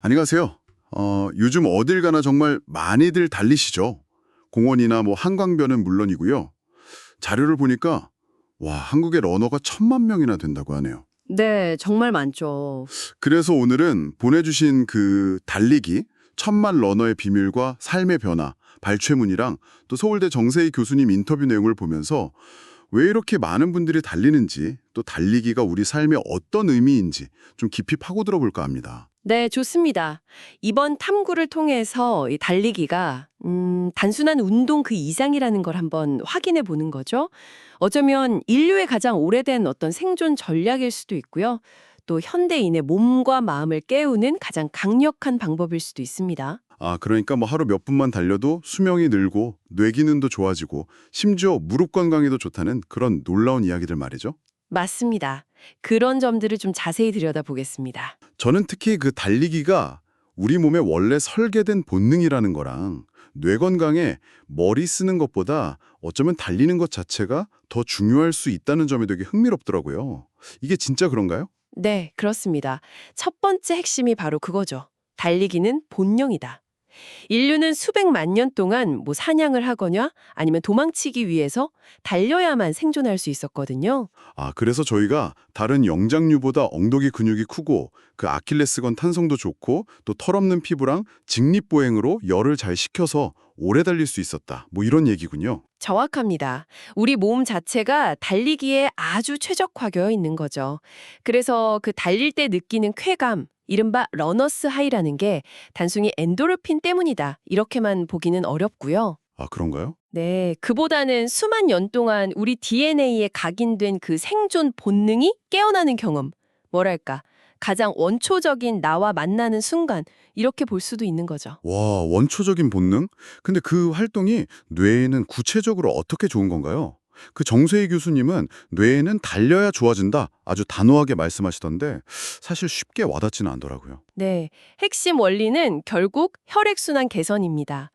안녕하세요. 어, 요즘 어딜 가나 정말 많이들 달리시죠. 공원이나 뭐 한강변은 물론이고요. 자료를 보니까 와, 한국의 러너가 천만 명이나 된다고 하네요. 네, 정말 많죠. 그래서 오늘은 보내주신 그 달리기 천만 러너의 비밀과 삶의 변화 발췌문이랑 또 서울대 정세희 교수님 인터뷰 내용을 보면서 왜 이렇게 많은 분들이 달리는지 또 달리기가 우리 삶에 어떤 의미인지 좀 깊이 파고들어 볼까 합니다. 네, 좋습니다. 이번 탐구를 통해서 이 달리기가 음, 단순한 운동 그 이상이라는 걸 한번 확인해 보는 거죠. 어쩌면 인류의 가장 오래된 어떤 생존 전략일 수도 있고요. 또 현대인의 몸과 마음을 깨우는 가장 강력한 방법일 수도 있습니다. 아, 그러니까 뭐 하루 몇 분만 달려도 수명이 늘고 뇌 기능도 좋아지고 심지어 무릎 건강에도 좋다는 그런 놀라운 이야기들 말이죠. 맞습니다. 그런 점들을 좀 자세히 들여다보겠습니다. 저는 특히 그 달리기가 우리 몸에 원래 설계된 본능이라는 거랑 뇌 건강에 머리 쓰는 것보다 어쩌면 달리는 것 자체가 더 중요할 수 있다는 점이 되게 흥미롭더라고요. 이게 진짜 그런가요? 네, 그렇습니다. 첫 번째 핵심이 바로 그거죠. 달리기는 본능이다. 인류는 수백만 년 동안 뭐 사냥을 하거나 아니면 도망치기 위해서 달려야만 생존할 수 있었거든요. 아, 그래서 저희가 다른 영장류보다 엉덩이 근육이 크고 그 아킬레스건 탄성도 좋고 또 털없는 피부랑 직립보행으로 열을 잘 식혀서 오래 달릴 수 있었다. 뭐 이런 얘기군요. 정확합니다. 우리 몸 자체가 달리기에 아주 최적화되어 있는 거죠. 그래서 그 달릴 때 느끼는 쾌감, 이른바 러너스 하이라는 게 단순히 엔도르핀 때문이다. 이렇게만 보기는 어렵고요. 아, 그런가요? 네, 그보다는 수만 년 동안 우리 DNA에 각인된 그 생존 본능이 깨어나는 경험. 뭐랄까, 가장 원초적인 나와 만나는 순간, 이렇게 볼 수도 있는 거죠. 와, 원초적인 본능? 근데 그 활동이 뇌에는 구체적으로 어떻게 좋은 건가요? 그 정세희 교수님은 뇌에는 달려야 좋아진다 아주 단호하게 말씀하시던데 사실 쉽게 와닿지는 않더라고요. 네, 핵심 원리는 결국 혈액순환 개선입니다.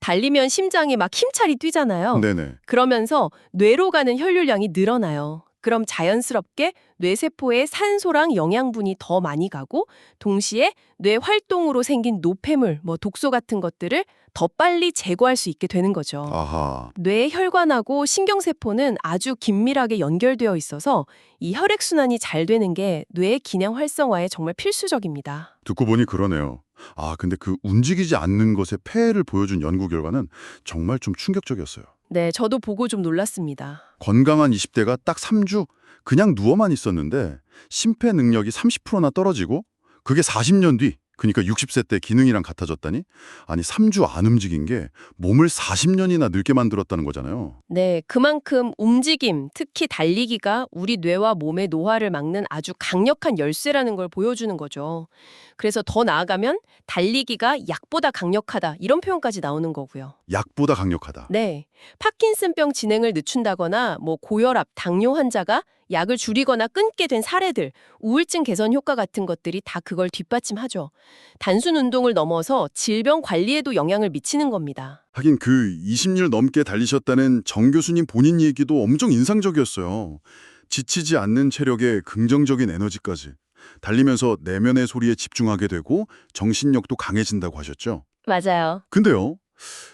달리면 심장이 막 힘차게 뛰잖아요. 네네. 그러면서 뇌로 가는 혈류량이 늘어나요. 그럼 자연스럽게 뇌세포에 산소랑 영양분이 더 많이 가고 동시에 뇌 활동으로 생긴 노폐물, 뭐 독소 같은 것들을 더 빨리 제거할 수 있게 되는 거죠. 아하. 뇌 혈관하고 신경세포는 아주 긴밀하게 연결되어 있어서 이 혈액순환이 잘 되는 게 뇌의 기능 활성화에 정말 필수적입니다. 듣고 보니 그러네요. 아, 근데 그 움직이지 않는 것의 폐해를 보여준 연구 결과는 정말 좀 충격적이었어요. 네, 저도 보고 좀 놀랐습니다. 건강한 20대가 딱 3주 그냥 누워만 있었는데 심폐 능력이 30%나 떨어지고 그게 40년 뒤 그러니까 60세 때 기능이랑 같아졌다니 아니 3주 안 움직인 게 몸을 40년이나 늙게 만들었다는 거잖아요. 네, 그만큼 움직임, 특히 달리기가 우리 뇌와 몸의 노화를 막는 아주 강력한 열쇠라는 걸 보여주는 거죠. 그래서 더 나아가면 달리기가 약보다 강력하다 이런 표현까지 나오는 거고요. 약보다 강력하다. 네, 파킨슨병 진행을 늦춘다거나 뭐 고혈압, 당뇨 환자가 약을 줄이거나 끊게 된 사례들, 우울증 개선 효과 같은 것들이 다 그걸 뒷받침하죠. 단순 운동을 넘어서 질병 관리에도 영향을 미치는 겁니다. 하긴 그 20일 넘게 달리셨다는 정 교수님 본인 얘기도 엄청 인상적이었어요. 지치지 않는 체력에 긍정적인 에너지까지. 달리면서 내면의 소리에 집중하게 되고 정신력도 강해진다고 하셨죠. 맞아요. 근데요,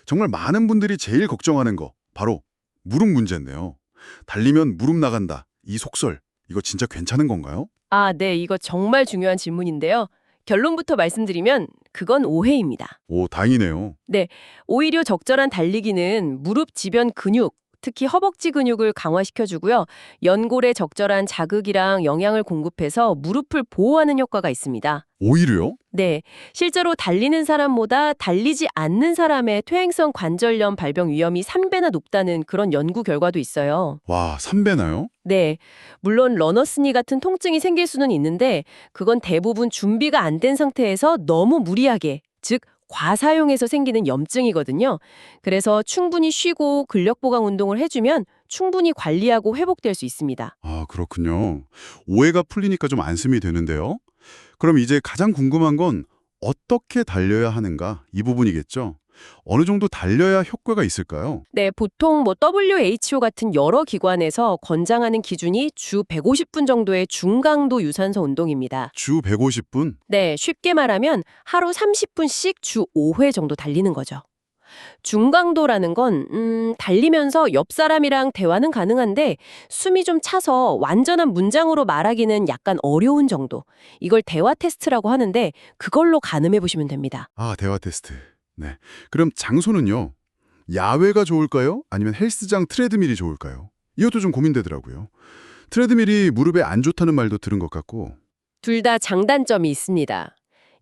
정말 많은 분들이 제일 걱정하는 거 바로 무릎 문제인데요. 달리면 무릎 나간다. 이 속설, 이거 진짜 괜찮은 건가요? 아, 네, 이거 정말 중요한 질문인데요. 결론부터 말씀드리면 그건 오해입니다. 오, 다행이네요. 오히려 적절한 달리기는 무릎 지변 근육, 특히 허벅지 근육을 강화시켜주고요. 연골에 적절한 자극이랑 영양을 공급해서 무릎을 보호하는 효과가 있습니다. 오히려요? 네, 실제로 달리는 사람보다 달리지 않는 사람의 퇴행성 관절염 발병 위험이 3배나 높다는 그런 연구 결과도 있어요. 와, 3배나요? 네, 물론 러너스니 같은 통증이 생길 수는 있는데 그건 대부분 준비가 안 된 상태에서 너무 무리하게, 즉 과사용해서 생기는 염증이거든요. 그래서 충분히 쉬고 근력 보강 운동을 해주면 충분히 관리하고 회복될 수 있습니다. 아, 그렇군요. 오해가 풀리니까 좀 안심이 되는데요. 그럼 이제 가장 궁금한 건 어떻게 달려야 하는가 이 부분이겠죠. 어느 정도 달려야 효과가 있을까요? 네, 보통 뭐 WHO 같은 여러 기관에서 권장하는 기준이 주 150분 정도의 중강도 유산소 운동입니다. 주 150분? 네, 쉽게 말하면 하루 30분씩 주 5회 정도 달리는 거죠. 중강도라는 건, 음, 달리면서 옆 사람이랑 대화는 가능한데 숨이 좀 차서 완전한 문장으로 말하기는 약간 어려운 정도. 이걸 대화 테스트라고 하는데 그걸로 가늠해 보시면 됩니다. 아, 대화 테스트. 네. 그럼 장소는요? 야외가 좋을까요? 아니면 헬스장 트레드밀이 좋을까요? 이것도 좀 고민되더라고요. 트레드밀이 무릎에 안 좋다는 말도 들은 것 같고. 둘 다 장단점이 있습니다.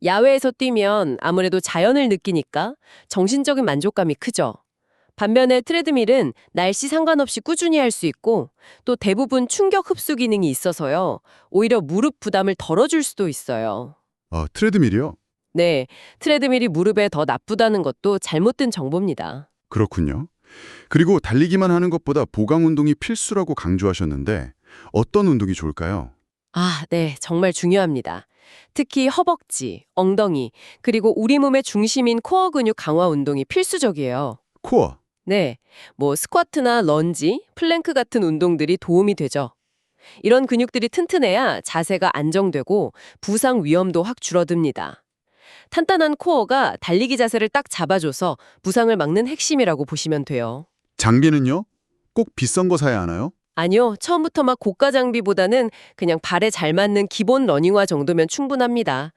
야외에서 뛰면 아무래도 자연을 느끼니까 정신적인 만족감이 크죠. 반면에 트레드밀은 날씨 상관없이 꾸준히 할 수 있고 또 대부분 충격 흡수 기능이 있어서요. 오히려 무릎 부담을 덜어줄 수도 있어요. 아, 트레드밀이요? 네, 트레드밀이 무릎에 더 나쁘다는 것도 잘못된 정보입니다. 그렇군요. 그리고 달리기만 하는 것보다 보강 운동이 필수라고 강조하셨는데 어떤 운동이 좋을까요? 아, 네, 정말 중요합니다. 특히 허벅지, 엉덩이, 그리고 우리 몸의 중심인 코어 근육 강화 운동이 필수적이에요. 코어. 네, 뭐 스쿼트나 런지, 플랭크 같은 운동들이 도움이 되죠. 이런 근육들이 튼튼해야 자세가 안정되고 부상 위험도 확 줄어듭니다. 탄탄한 코어가 달리기 자세를 딱 잡아줘서 부상을 막는 핵심이라고 보시면 돼요. 장비는요? 꼭 비싼 거 사야 하나요? 아니요, 처음부터 막 고가 장비보다는 그냥 발에 잘 맞는 기본 러닝화 정도면 충분합니다.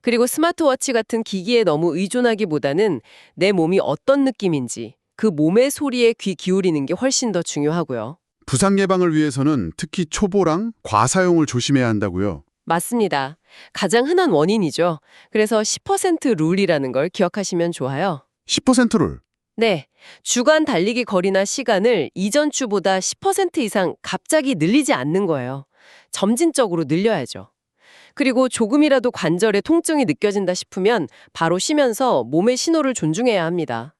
그리고 스마트워치 같은 기기에 너무 의존하기보다는 내 몸이 어떤 느낌인지 그 몸의 소리에 귀 기울이는 게 훨씬 더 중요하고요. 부상 예방을 위해서는 특히 초보랑 과사용을 조심해야 한다고요. 맞습니다. 가장 흔한 원인이죠. 그래서 10% 룰이라는 걸 기억하시면 좋아요. 10%를 네. 주간 달리기 거리나 시간을 이전 주보다 10% 이상 갑자기 늘리지 않는 거예요. 점진적으로 늘려야죠. 그리고 조금이라도 관절에 통증이 느껴진다 싶으면 바로 쉬면서 몸의 신호를 존중해야 합니다.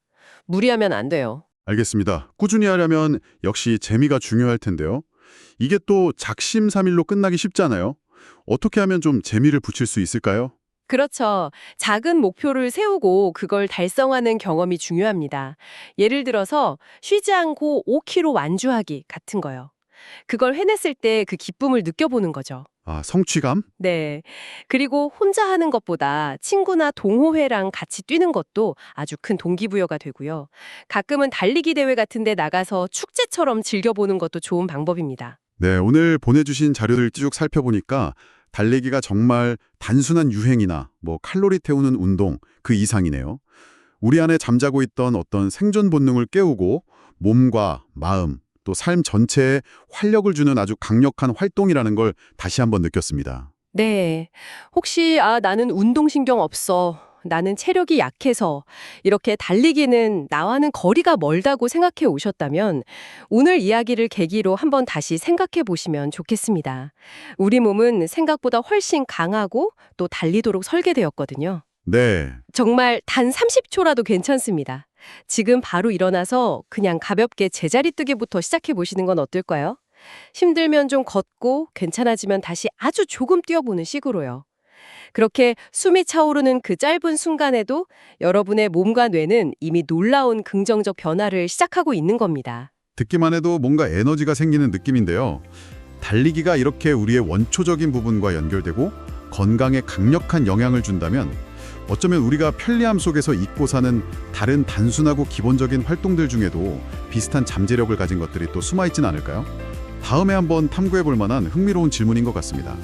무리하면 안 돼요. 알겠습니다. 꾸준히 하려면 역시 재미가 중요할 텐데요. 이게 또 작심삼일로 끝나기 쉽잖아요. 어떻게 하면 좀 재미를 붙일 수 있을까요? 그렇죠. 작은 목표를 세우고 그걸 달성하는 경험이 중요합니다. 예를 들어서 쉬지 않고 5km 완주하기 같은 거요. 그걸 해냈을 때 그 기쁨을 느껴보는 거죠. 아, 성취감? 네. 그리고 혼자 하는 것보다 친구나 동호회랑 같이 뛰는 것도 아주 큰 동기부여가 되고요. 가끔은 달리기 대회 같은 데 나가서 축제처럼 즐겨보는 것도 좋은 방법입니다. 네, 오늘 보내주신 자료들 쭉 살펴보니까 달리기가 정말 단순한 유행이나 뭐 칼로리 태우는 운동 그 이상이네요. 우리 안에 잠자고 있던 어떤 생존 본능을 깨우고 몸과 마음 또 삶 전체에 활력을 주는 아주 강력한 활동이라는 걸 다시 한번 느꼈습니다. 네. 혹시 아 나는 운동신경 없어. 나는 체력이 약해서 이렇게 달리기는 나와는 거리가 멀다고 생각해 오셨다면 오늘 이야기를 계기로 한번 다시 생각해 보시면 좋겠습니다. 우리 몸은 생각보다 훨씬 강하고 또 달리도록 설계되었거든요. 네, 정말 단 30초라도 괜찮습니다. 지금 바로 일어나서 그냥 가볍게 제자리 뜨기부터 시작해 보시는 건 어떨까요? 힘들면 좀 걷고 괜찮아지면 다시 아주 조금 뛰어보는 식으로요. 그렇게 숨이 차오르는 그 짧은 순간에도 여러분의 몸과 뇌는 이미 놀라운 긍정적 변화를 시작하고 있는 겁니다. 듣기만 해도 뭔가 에너지가 생기는 느낌인데요. 달리기가 이렇게 우리의 원초적인 부분과 연결되고 건강에 강력한 영향을 준다면 어쩌면 우리가 편리함 속에서 잊고 사는 다른 단순하고 기본적인 활동들 중에도 비슷한 잠재력을 가진 것들이 또 숨어 있진 않을까요? 다음에 한번 탐구해 볼 만한 흥미로운 질문인 것 같습니다.